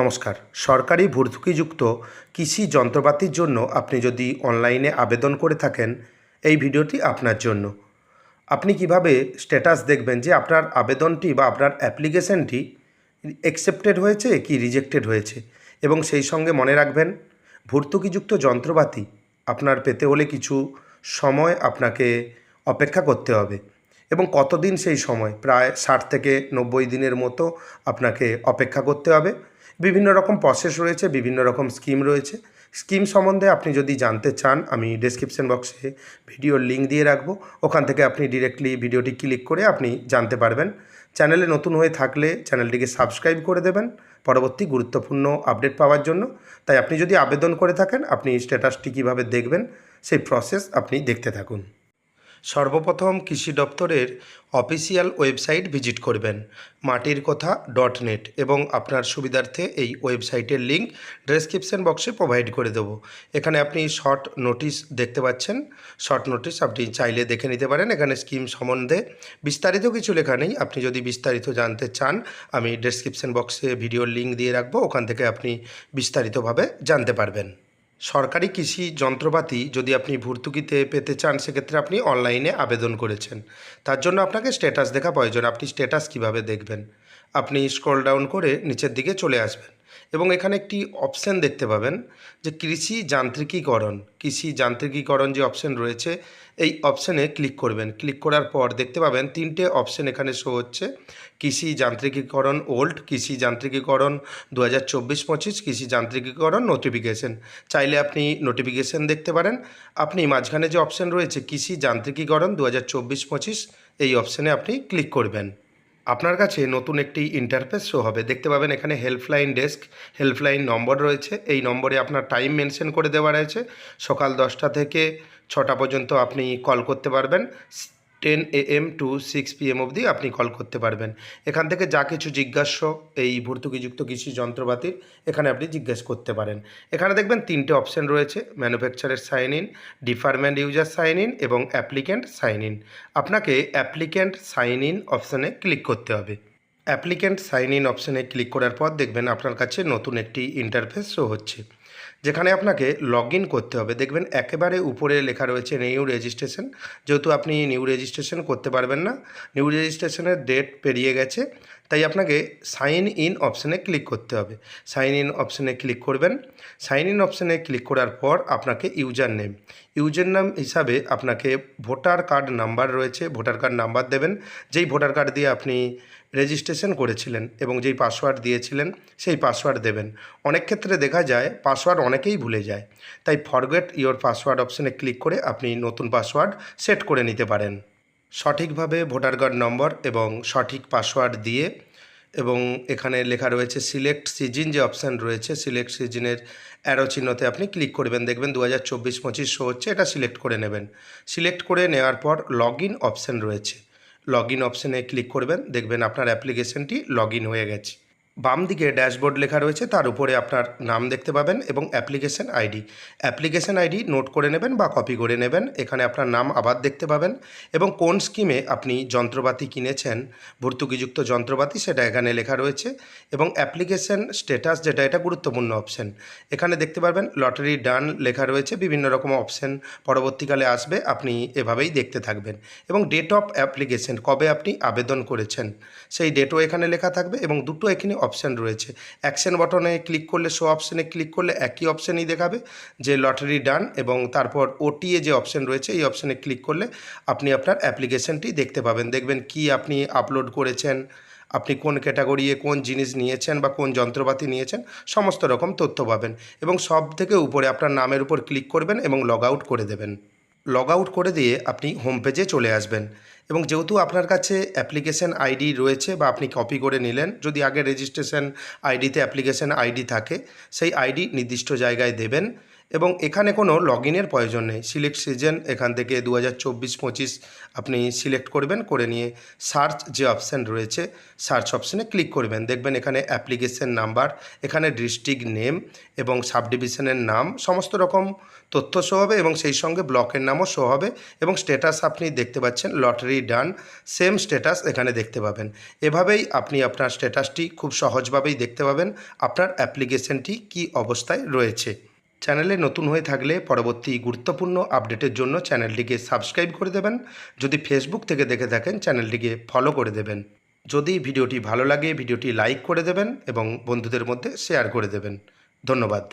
নমস্কার। সরকারি ভর্তুকিযুক্ত কৃষি যন্ত্রপাতির জন্য আপনি যদি অনলাইনে আবেদন করে থাকেন, এই ভিডিওটি আপনার জন্য। আপনি কীভাবে স্ট্যাটাস দেখবেন যে আপনার আবেদনটি বা আপনার অ্যাপ্লিকেশনটি অ্যাকসেপ্টেড হয়েছে কি রিজেক্টেড হয়েছে? এবং সেই সঙ্গে মনে রাখবেন, ভর্তুকিযুক্ত যন্ত্রপাতি আপনার পেতে হলে কিছু সময় আপনাকে অপেক্ষা করতে হবে। এবং কতদিন সেই সময়? প্রায় ষাট থেকে নব্বই দিনের মতো আপনাকে অপেক্ষা করতে হবে। বিভিন্ন রকম প্রসেস রয়েছে, বিভিন্ন রকম স্কিম রয়েছে। স্কিম সম্বন্ধে আপনি যদি জানতে চান, আমি ডেসক্রিপশন বক্সে ভিডিওর লিঙ্ক দিয়ে রাখব। ওখান থেকে আপনি ডিরেক্টলি ভিডিওটি ক্লিক করে আপনি জানতে পারবেন। চ্যানেলে নতুন হয়ে থাকলে চ্যানেলটিকে সাবস্ক্রাইব করে দেবেন পরবর্তী গুরুত্বপূর্ণ আপডেট পাওয়ার জন্য। তাই আপনি যদি আবেদন করে থাকেন, আপনি স্ট্যাটাসটি কীভাবে দেখবেন, সেই প্রসেস আপনি দেখতে থাকুন। সর্বপ্রথম কৃষি দপ্তরের অফিসিয়াল ওয়েবসাইট ভিজিট করবেন। মাটির কথা ডট নেট এবং আপনার সুবিধার্থে এই ওয়েবসাইটের লিঙ্ক ডেসক্রিপশন বক্সে প্রোভাইড করে দেবো। এখানে আপনি শর্ট নোটিশ দেখতে পাচ্ছেন। শর্ট নোটিশ আপনি চাইলে দেখে নিতে পারেন। এখানে স্কিম সম্বন্ধে বিস্তারিত কিছু লেখা নেই। আপনি যদি বিস্তারিত জানতে চান, আমি ডেসক্রিপশন বক্সে ভিডিওর লিঙ্ক দিয়ে রাখব। ওখান থেকে আপনি বিস্তারিতভাবে জানতে পারবেন। সরকারি কৃষি যন্ত্রপাতি যদি আপনি ভর্তুকিতে পেতে চান, সেক্ষেত্রে আপনি অনলাইনে আবেদন করেছেন। তার জন্য আপনাকে স্ট্যাটাস দেখা প্রয়োজন। আপনি স্ট্যাটাস কীভাবে দেখবেন? আপনি স্ক্রল ডাউন করে নিচের দিকে চলে আসবেন। এবং এখানে একটি অপশান দেখতে পাবেন যে কৃষি যান্ত্রিকীকরণ। কৃষি যান্ত্রিকীকরণ যে অপশান রয়েছে, এই অপশানে ক্লিক করবেন। ক্লিক করার পর দেখতে পাবেন তিনটে অপশান এখানে শো হচ্ছে। কৃষি যান্ত্রিকীকরণ ওল্ড কৃষি যান্ত্রিকীকরণ দু হাজার চব্বিশ পঁচিশ, কৃষি যান্ত্রিকীকরণ নোটিফিকেশন চাইলে আপনি নোটিফিকেশন দেখতে পারেন। আপনি মাঝখানে যে অপশান রয়েছে, কৃষি যান্ত্রিকীকরণ দু হাজার চব্বিশ পঁচিশ, এই অপশানে আপনি ক্লিক করবেন। আপনার কাছে নতুন একটি ইন্টারফেস শো হবে। দেখতে পাবেন এখানে হেল্পলাইন ডেস্ক হেল্পলাইন নম্বর রয়েছে। এই নম্বরে আপনার টাইম মেনশন করে দেওয়া রয়েছে। সকাল দশটা থেকে ছটা পর্যন্ত আপনি কল করতে পারবেন। Ten A M two six P M অবধি আপনি কল করতে পারবেন। এখান থেকে যা কিছু জিজ্ঞাস্য, এই ভর্তুকিযুক্ত কৃষি যন্ত্রপাতির, এখানে আপনি জিজ্ঞেস করতে পারেন। এখানে দেখবেন তিনটে অপশান রয়েছে, ম্যানুফ্যাকচারের sign in department user sign in এবং অ্যাপ্লিক্যান্ট সাইন ইন। আপনাকে অ্যাপ্লিক্যান্ট সাইন ইন অপশানে ক্লিক করতে হবে। অ্যাপ্লিক্যান্ট সাইন ইন অপশানে ক্লিক করার পর দেখবেন আপনার কাছে নতুন একটি ইন্টারফেস শো হচ্ছে। যেখানে আপনাকে লগ করতে হবে। দেখবেন একেবারে উপরে লেখা রয়েছে নিউ রেজিস্ট্রেশন যেহেতু আপনি নিউ রেজিস্ট্রেশন করতে পারবেন না নিউ রেজিস্ট্রেশনের ডেট পেরিয়ে গেছে, তাই আপনাকে সাইন ইন অপশানে ক্লিক করতে হবে। সাইন ইন অপশানে ক্লিক করবেন। সাইন ইন অপশানে ক্লিক করার পর আপনাকে ইউজার নেম ইউজার নাম হিসাবে আপনাকে ভোটার কার্ড নাম্বার রয়েছে ভোটার কার্ড নাম্বার দেবেন। যেই ভোটার কার্ড দিয়ে আপনি রেজিস্ট্রেশন করেছিলেন এবং যেই পাসওয়ার্ড দিয়েছিলেন, সেই পাসওয়ার্ড দেবেন। অনেক ক্ষেত্রে দেখা যায় পাসওয়ার্ড অনেকেই ভুলে যায়। তাই ফরগেট ইওর পাসওয়ার্ড অপশানে ক্লিক করে আপনি নতুন পাসওয়ার্ড সেট করে নিতে পারেন। সঠিকভাবে ভোটার কার্ড নম্বর এবং সঠিক পাসওয়ার্ড দিয়ে এবং এখানে লেখা রয়েছে সিলেক্ট সিজিন যে অপশান রয়েছে সিলেক্ট সিজনের অ্যারো চিহ্নতে আপনি ক্লিক করবেন। দেখবেন দু হাজার চব্বিশ পঁচিশ শো হচ্ছে, এটা সিলেক্ট করে নেবেন। সিলেক্ট করে নেওয়ার পর লগ ইন অপশান রয়েছে। লগ ইন অপশানে ক্লিক করবেন দেখবেন আপনার অ্যাপ্লিকেশনটি লগ হয়ে গেছে। বাম দিকে ড্যাশবোর্ড লেখা রয়েছে, তার উপরে আপনার নাম দেখতে পাবেন এবং application ID. Application ID note করে নেবেন বা কপি করে নেবেন, এখানে আপনার নাম আবার দেখতে পাবেন এবং কোন স্কিমে আপনি যন্ত্রপাতি কিনেছেন, ভর্তুকিযুক্ত যন্ত্রপাতি সেটা এখানে লেখা রয়েছে এবং অ্যাপ্লিকেশন স্ট্যাটাস যেটা, এটা গুরুত্বপূর্ণ অপশন। এখানে দেখতে পারবেন, লটারি ডান লেখা রয়েছে, বিভিন্ন রকম অপশন পরবর্তীকালে আসবে, আপনি এভাবেই দেখতে থাকবেন। এবং ডেট অফ অ্যাপ্লিকেশন, কবে আপনি আবেদন করেছেন, সেই ডেটও এখানে লেখা থাকবে এবং দুটো এখানে অপশান রয়েছে। অ্যাকশন বটনে ক্লিক করলে শো অপশানে ক্লিক করলে একই অপশানই দেখাবে, যে লটারি ডান এবং তারপর ওটিএ যে অপশান রয়েছে, এই অপশানে ক্লিক করলে আপনি আপনার অ্যাপ্লিকেশনটি দেখতে পাবেন। দেখবেন কি আপনি আপলোড করেছেন, আপনি কোন ক্যাটাগরিয়ে কোন জিনিস নিয়েছেন বা কোন যন্ত্রপাতি নিয়েছেন, সমস্ত রকম তথ্য পাবেন এবং সব থেকে উপরে আপনার নামের উপর ক্লিক করবেন এবং লগ আউট করে দেবেন। লগ আউট করে দিয়ে আপনি হোম পেজে চলে আসবেন। এবং যেহেতু আপনার কাছে অ্যাপ্লিকেশন আইডি রয়েছে বা আপনি কপি করে নিলেন, যদি আগে রেজিস্ট্রেশন আইডিতে অ্যাপ্লিকেশন আইডি থাকে, সেই আইডি নির্দিষ্ট জায়গায় দেবেন। এবং এখানে কোনো লগ ইনের প্রয়োজন নেই। সিলেক্ট সিজন এখান থেকে দু হাজার চব্বিশ পঁচিশ আপনি সিলেক্ট করবেন, করে নিয়ে সার্চ যে অপশান রয়েছে সার্চ অপশানে ক্লিক করবেন। দেখবেন এখানে অ্যাপ্লিকেশন নাম্বার এখানে ডিস্ট্রিক্ট নেম এবং সাব ডিভিশনের নাম, সমস্ত রকম তথ্য শো হবে এবং সেই সঙ্গে ব্লকের নামও শো হবে এবং স্ট্যাটাস আপনি দেখতে পাচ্ছেন লটারি ডান সেম স্ট্যাটাস এখানে দেখতে পাবেন। এভাবেই আপনি আপনার স্ট্যাটাসটি খুব সহজভাবেই দেখতে পাবেন, আপনার অ্যাপ্লিকেশনটি কী অবস্থায় রয়েছে। চ্যানেলে নতুন হয়ে থাকলে পরবর্তী গুরুত্বপূর্ণ আপডেটের জন্য চ্যানেলটিকে সাবস্ক্রাইব করে দেবেন। যদি ফেসবুক থেকে দেখে থাকেন, চ্যানেলটিকে ফলো করে দেবেন। যদি ভিডিওটি ভালো লাগে, ভিডিওটি লাইক করে দেবেন এবং বন্ধুদের মধ্যে শেয়ার করে দেবেন। ধন্যবাদ।